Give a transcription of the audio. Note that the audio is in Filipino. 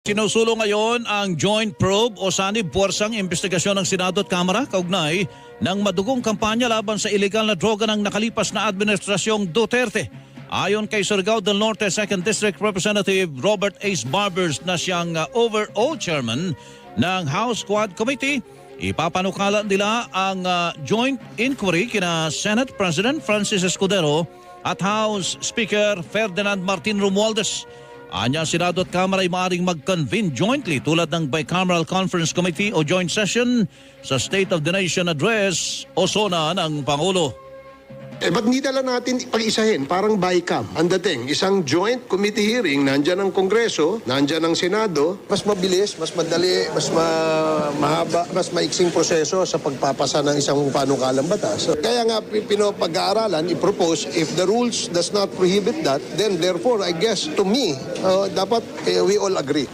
Sinusulo ngayon ang joint probe o sanib puwersang investigasyon ng Senado at Kamara kaugnay ng madugong kampanya laban sa ilegal na droga ng nakalipas na administrasyong Duterte. Ayon kay Surigao del Norte 2nd District Representative Robert Ace Barbers na siyang uh, overall chairman ng House Quad Committee, ipapanukala nila ang uh, joint inquiry kina Senate President Francis Escudero at House Speaker Ferdinand Martin Romualdez. Anya Senado at Kamara ay maaaring mag-convene jointly tulad ng Bicameral Conference Committee o joint session sa State of the Nation Address o SONA ng Pangulo. Eh, ba't lang natin pag-isahin? Parang BICAM. Ang dating, isang joint committee hearing, nandyan ang Kongreso, nandyan ang Senado. Mas mabilis, mas madali, mas ma- mahaba, mas maiksing proseso sa pagpapasa ng isang panukalang batas. Kaya nga, pi- pinapag-aaralan, i-propose, if the rules does not prohibit that, then therefore, I guess, to me, uh, dapat eh, we all agree.